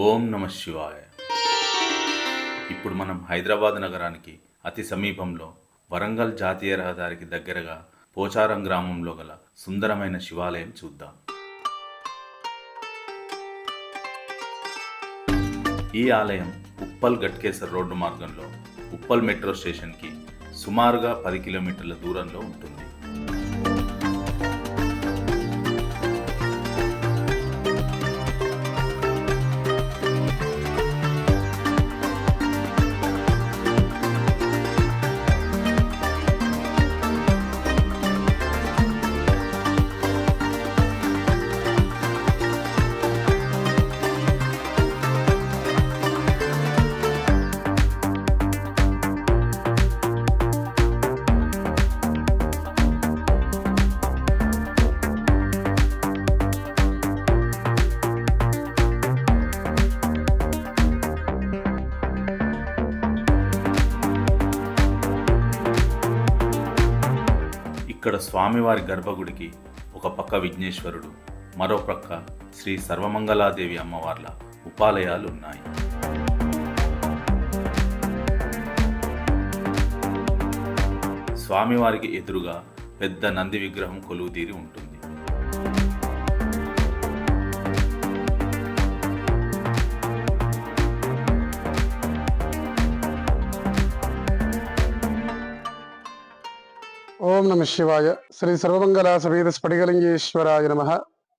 ఓం నమ శివాయ. ఇప్పుడు మనం హైదరాబాద్ నగరానికి అతి సమీపంలో వరంగల్ జాతీయ రహదారికి దగ్గరగా పోచారం గ్రామంలో గల సుందరమైన శివాలయం చూద్దాం. ఈ ఆలయం ఉప్పల్ గట్కేసర్ రోడ్డు మార్గంలో ఉప్పల్ మెట్రో స్టేషన్కి సుమారుగా పది కిలోమీటర్ల దూరంలో ఉంటుంది. స్వామివారి గర్భగుడికి ఒక పక్క విఘ్నేశ్వరుడు మరో ప్రక్క శ్రీ సర్వమంగళాదేవి అమ్మవార్ల ఉపాలయాలు ఉన్నాయి స్వామివారికి ఎదురుగా పెద్ద నంది విగ్రహం కొలువుతీరి ఉంటుంది ఓం నమ శివాయ. శ్రీ సర్వమంగళ సమేత స్ఫటికలింగేశ్వరాయ నమ.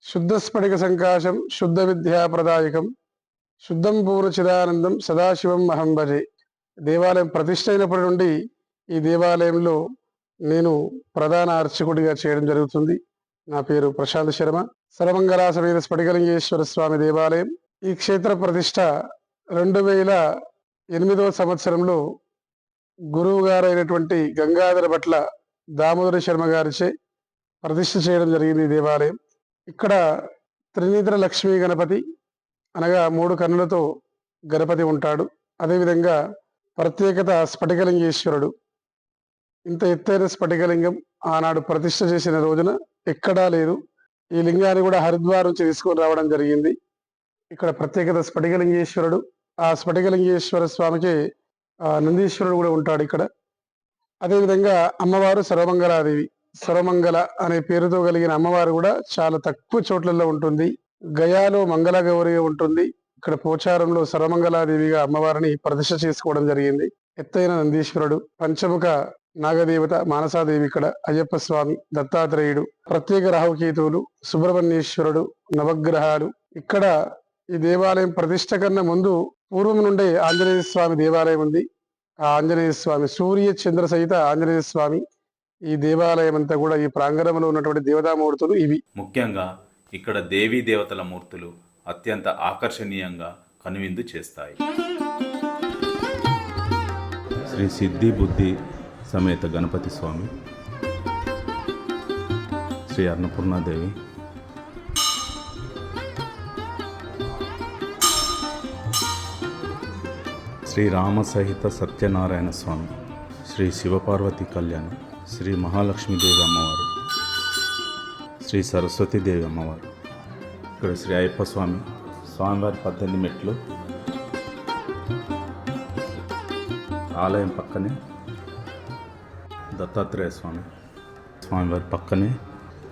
శుద్ధ స్ఫటిక సంకాశం శుద్ధ విద్యాప్రదాయకం శుద్ధం పూర్ణ చిదానందం సదాశివం అహం భజే. దేవాలయం ప్రతిష్ట అయినప్పటి నుండి ఈ దేవాలయంలో నేను ప్రధాన అర్చకుడిగా చేయడం జరుగుతుంది. నా పేరు ప్రశాంత్ శర్మ. సర్వమంగళ సమేత స్ఫటికలింగేశ్వర స్వామి దేవాలయం. ఈ క్షేత్ర ప్రతిష్ట రెండు వేల ఎనిమిదవ సంవత్సరంలో గురువు గారైనటువంటి గంగాధర భట్ల దామోదర శర్మ గారిచే ప్రతిష్ఠ చేయడం జరిగింది ఈ దేవాలయం. ఇక్కడ త్రినేత్ర లక్ష్మీ గణపతి అనగా మూడు కన్నులతో గణపతి ఉంటాడు. అదేవిధంగా ప్రత్యేకత స్ఫటికలింగేశ్వరుడు. ఇంత ఎత్తైన స్ఫటికలింగం ఆనాడు ప్రతిష్ఠ చేసిన రోజున ఎక్కడా లేదు. ఈ లింగాన్ని కూడా హరిద్వార్ నుంచి తీసుకొని రావడం జరిగింది. ఇక్కడ ప్రత్యేకత స్ఫటికలింగేశ్వరుడు. ఆ స్ఫటికలింగేశ్వర స్వామికి నందీశ్వరుడు కూడా ఉంటాడు ఇక్కడ. అదేవిధంగా అమ్మవారు సర్వమంగళాదేవి సర్వమంగళ అనే పేరుతో కలిగిన అమ్మవారు కూడా చాలా తక్కువ చోట్లలో ఉంటుంది. గయాలో మంగళ గౌరిగా ఉంటుంది. ఇక్కడ పోచారంలో సర్వమంగళాదేవిగా అమ్మవారిని ప్రతిష్ట చేసుకోవడం జరిగింది. ఎత్తైన నందీశ్వరుడు పంచముఖ నాగదేవత మానసాదేవి ఇక్కడ అయ్యప్ప స్వామి దత్తాత్రేయుడు ప్రత్యేక రాహుకేతువులు సుబ్రహ్మణ్యేశ్వరుడు నవగ్రహాలు. ఇక్కడ ఈ దేవాలయం ప్రతిష్ట కన్నా ముందు పూర్వం నుండే ఆంజనేయ స్వామి దేవాలయం ఉంది. ఆంజనేయ స్వామి సూర్య చంద్ర సహిత ఆంజనేయ స్వామి ఈ దేవాలయం అంతా కూడా ఈ ప్రాంగణంలో ఉన్నటువంటి దేవతామూర్తులు ఇవి. ముఖ్యంగా ఇక్కడ దేవీ దేవతల మూర్తులు అత్యంత ఆకర్షణీయంగా కనువిందు చేస్తాయి. శ్రీ సిద్ధి బుద్ధి సమేత గణపతి స్వామి శ్రీ అన్నపూర్ణాదేవి శ్రీ రామ సహిత సత్యనారాయణ స్వామి శ్రీ శివపార్వతి కళ్యాణం శ్రీ మహాలక్ష్మీదేవి అమ్మవారు శ్రీ సరస్వతీదేవి అమ్మవారు. ఇక్కడ శ్రీ అయ్యప్ప స్వామి స్వామివారి పద్దెనిమిది మెట్లు ఆలయం పక్కనే దత్తాత్రేయ స్వామి స్వామివారి పక్కనే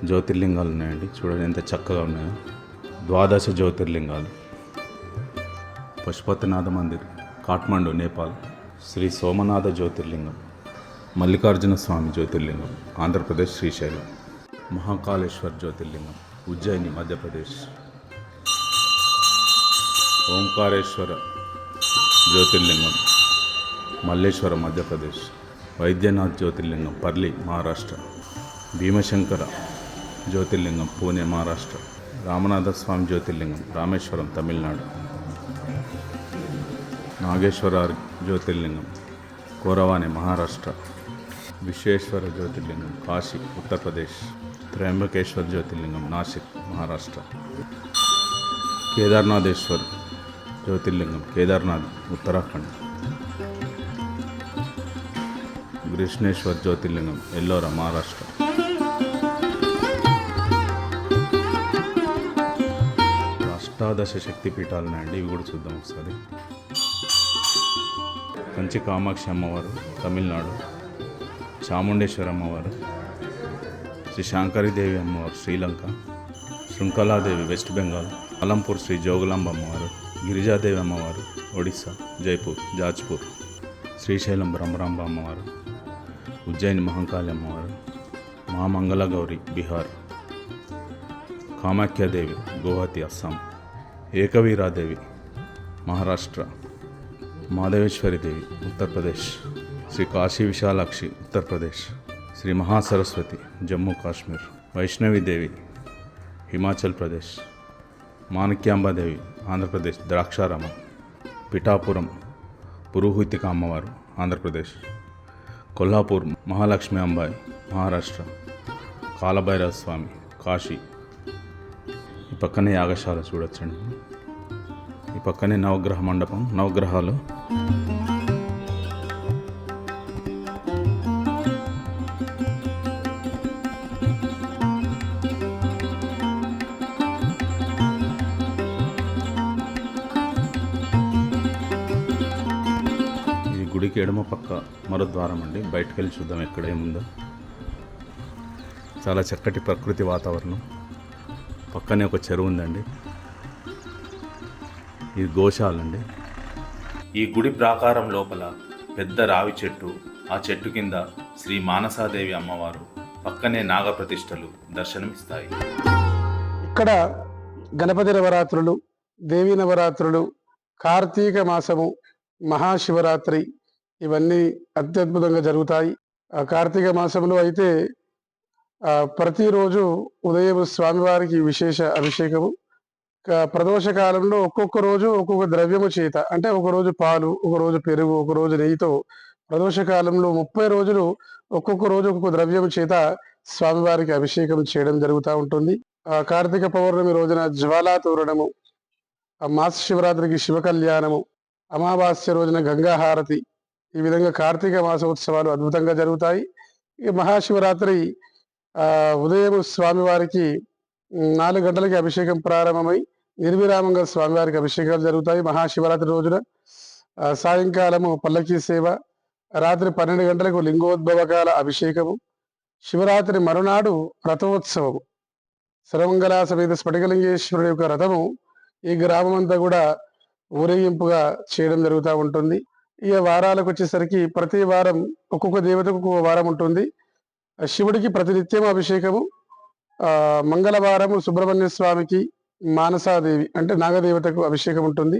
జ్యోతిర్లింగాలు ఉన్నాయండి. చూడండి ఎంత చక్కగా ఉన్నాయో. ద్వాదశ జ్యోతిర్లింగాలు. పశుపతినాథ మందిర్. కాఠ్మండు నేపాల్. శ్రీ సోమనాథ జ్యోతిర్లింగం మల్లికార్జున స్వామి జ్యోతిర్లింగం ఆంధ్రప్రదేశ్ శ్రీశైలం మహాకాళేశ్వర్ జ్యోతిర్లింగం ఉజ్జయిని మధ్యప్రదేశ్. ఓంకారేశ్వర జ్యోతిర్లింగం మల్లేశ్వరం మధ్యప్రదేశ్. వైద్యనాథ్ జ్యోతిర్లింగం పర్లి మహారాష్ట్ర. భీమశంకర జ్యోతిర్లింగం పూణే మహారాష్ట్ర. రామనాథ స్వామి జ్యోతిర్లింగం రామేశ్వరం తమిళనాడు. నాగేశ్వర జ్యోతిర్లింగం కోరవాణి మహారాష్ట్ర విశ్వేశ్వర జ్యోతిర్లింగం కాశీ ఉత్తరప్రదేశ్ త్రయంబకేశ్వర్ జ్యోతిర్లింగం నాసిక్ మహారాష్ట్ర. కేదార్నాథేశ్వర్ జ్యోతిర్లింగం కేదార్నాథ్ ఉత్తరాఖండ్. కృష్ణేశ్వర్ జ్యోతిర్లింగం ఎల్లోరా మహారాష్ట్ర. అష్టాదశ శక్తి పీఠాలు ఉన్నాయండి ఇవి కూడా చూద్దాం ఒకసారి. కంచి కామాక్షి అమ్మవారు తమిళనాడు. చాముండేశ్వరి అమ్మవారు. శ్రీ శాంకరీదేవి అమ్మవారు శ్రీలంక. శృంఖలాదేవి వెస్ట్ బెంగాల్. అలంపూర్ శ్రీ జోగులాంబ అమ్మవారు గిరిజాదేవి అమ్మవారు ఒడిస్సా జైపూర్ జాజ్పూర్. శ్రీశైలం బ్రహ్మరాంబ అమ్మవారు. ఉజ్జయిని మహంకాళి అమ్మవారు. మహామంగళ గౌరి బీహార్. కామాఖ్యాదేవి గౌహతి అస్సాం. ఏకవీరాదేవి మహారాష్ట్ర. మాధవేశ్వరిదేవి ఉత్తరప్రదేశ్ శ్రీ కాశీ విశాలాక్షి ఉత్తరప్రదేశ్ శ్రీ మహాసరస్వతి జమ్మూ కాశ్మీర్. వైష్ణవిదేవి హిమాచల్ ప్రదేశ్. మాణిక్యాంబాదేవి ఆంధ్రప్రదేశ్ ద్రాక్షారామ. పిఠాపురం పురోహితిక అమ్మవారు ఆంధ్రప్రదేశ్. కొల్హాపూర్ మహాలక్ష్మి అంబాయి మహారాష్ట్ర. కాలభైరవ స్వామి కాశీ. ఈ పక్కనే యాగశాల చూడొచ్చండి. ఈ పక్కనే నవగ్రహ మండపం నవగ్రహాలు. ఈ గుడికి ఎడమ పక్క మరో ద్వారం అండి. బయటకు వెళ్ళి చూద్దాం ఎక్కడ ఏముందో. చాలా చక్కటి ప్రకృతి వాతావరణం. పక్కనే ఒక చెరువు ఉందండి. ఇది గోశాల అండి ఈ గుడి ప్రాకారం లోపల పెద్ద రావి చెట్టు ఆ చెట్టు కింద శ్రీ మానసాదేవి అమ్మవారు పక్కనే నాగప్రతిష్టలు దర్శనమిస్తాయి. ఇక్కడ గణపతి నవరాత్రులు దేవీ నవరాత్రులు కార్తీక మాసము మహాశివరాత్రి ఇవన్నీ అత్యద్భుతంగా జరుగుతాయి. ఆ కార్తీక మాసంలో అయితే ప్రతిరోజు ఉదయం స్వామివారికి విశేష అభిషేకము ప్రదోష కాలంలో ఒక్కొక్క రోజు ఒక్కొక్క ద్రవ్యము చేత అంటే ఒక రోజు పాలు ఒక రోజు పెరుగు ఒక రోజు నెయ్యితో ప్రదోష కాలంలో ముప్పై రోజులు ఒక్కొక్క రోజు ఒక్కొక్క ద్రవ్యము చేత స్వామివారికి అభిషేకం చేయడం జరుగుతూ ఉంటుంది. కార్తీక పౌర్ణమి రోజున జ్వాలా తోరణము మాస శివరాత్రికి శివ కళ్యాణము అమావాస్య రోజున గంగాహారతి ఈ విధంగా కార్తీక మాసోత్సవాలు అద్భుతంగా జరుగుతాయి. ఈ మహాశివరాత్రి ఉదయం స్వామివారికి నాలుగు గంటలకి అభిషేకం ప్రారంభమై నిర్విరామంగా స్వామివారికి అభిషేకాలు జరుగుతాయి. మహాశివరాత్రి రోజున సాయంకాలము పల్లకీ సేవ రాత్రి పన్నెండు గంటలకు లింగోద్భవకాల అభిషేకము శివరాత్రి మరునాడు రథోత్సవము. సర్వమంగళ సమేత స్ఫటికలింగేశ్వరుడు యొక్క రథము ఈ గ్రామం అంతా కూడా ఊరేగింపుగా చేయడం జరుగుతూ ఉంటుంది. ఈ వారాలకు వచ్చేసరికి ప్రతి వారం ఒక్కొక్క దేవతకు ఒక్కొక్క వారం ఉంటుంది. శివుడికి ప్రతినిత్యం అభిషేకము మంగళవారము సుబ్రహ్మణ్య స్వామికి మానసాదేవి అంటే నాగదేవతకు అభిషేకం ఉంటుంది.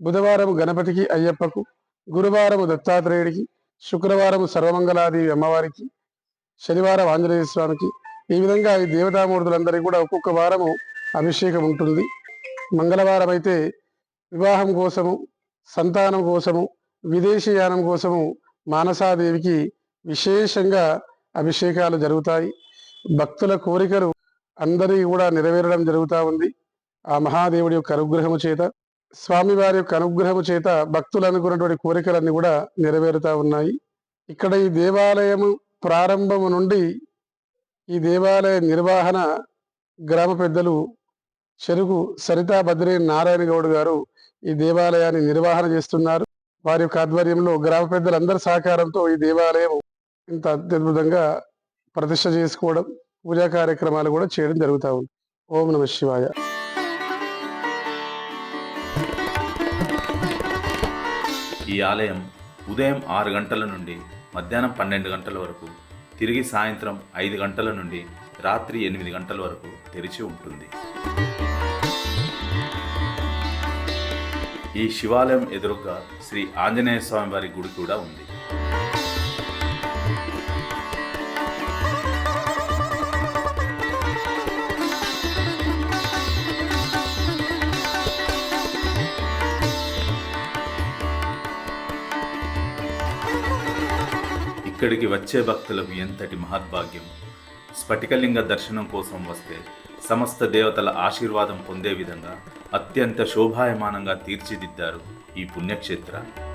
బుధవారం గణపతికి అయ్యప్పకు గురువారం దత్తాత్రేయుడికి శుక్రవారం సర్వమంగళాదేవి అమ్మవారికి శనివారం ఆంజనేయ స్వామికి ఈ విధంగా ఈ దేవతామూర్తులందరికీ కూడా ఒక్కొక్క వారము అభిషేకం ఉంటుంది. మంగళవారం అయితే వివాహం కోసము సంతానం కోసము విదేశీయానం కోసము మానసాదేవికి విశేషంగా అభిషేకాలు జరుగుతాయి. భక్తుల కోరికలు అందరి కూడా నెరవేరడం జరుగుతూ ఉంది. ఆ మహాదేవుడి యొక్క అనుగ్రహము చేత స్వామివారి యొక్క అనుగ్రహము చేత భక్తులు అనుకున్నటువంటి కోరికలన్నీ కూడా నెరవేరుతా ఉన్నాయి. ఇక్కడ ఈ దేవాలయము ప్రారంభము నుండి ఈ దేవాలయ నిర్వహణ గ్రామ పెద్దలు చెరుకు సరితా బద్రి నారాయణ గౌడ్ గారు ఈ దేవాలయాన్ని నిర్వహణ చేస్తున్నారు. వారి యొక్క ఆధ్వర్యంలో గ్రామ పెద్దలందరి సహకారంతో ఈ దేవాలయం ఇంత అత్యద్భుతంగా ప్రతిష్ట చేసుకోవడం పూజా కార్యక్రమాలు కూడా చేయడం జరుగుతూ ఉంది. ఓం నమ శివాయ. ఈ ఆలయం ఉదయం ఆరు గంటల నుండి మధ్యాహ్నం పన్నెండు గంటల వరకు తిరిగి సాయంత్రం ఐదు గంటల నుండి రాత్రి ఎనిమిది గంటల వరకు తెరిచి ఉంటుంది. ఈ శివాలయం ఎదురుగా శ్రీ ఆంజనేయ స్వామి వారి గుడి కూడా ఉంది. ఇక్కడికి వచ్చే భక్తులకు ఎంతటి మహద్భాగ్యం? స్ఫటికలింగ దర్శనం కోసం వస్తే సమస్త దేవతల ఆశీర్వాదం పొందే విధంగా అత్యంత శోభాయమానంగా తీర్చిదిద్దారు ఈ పుణ్యక్షేత్రాన్ని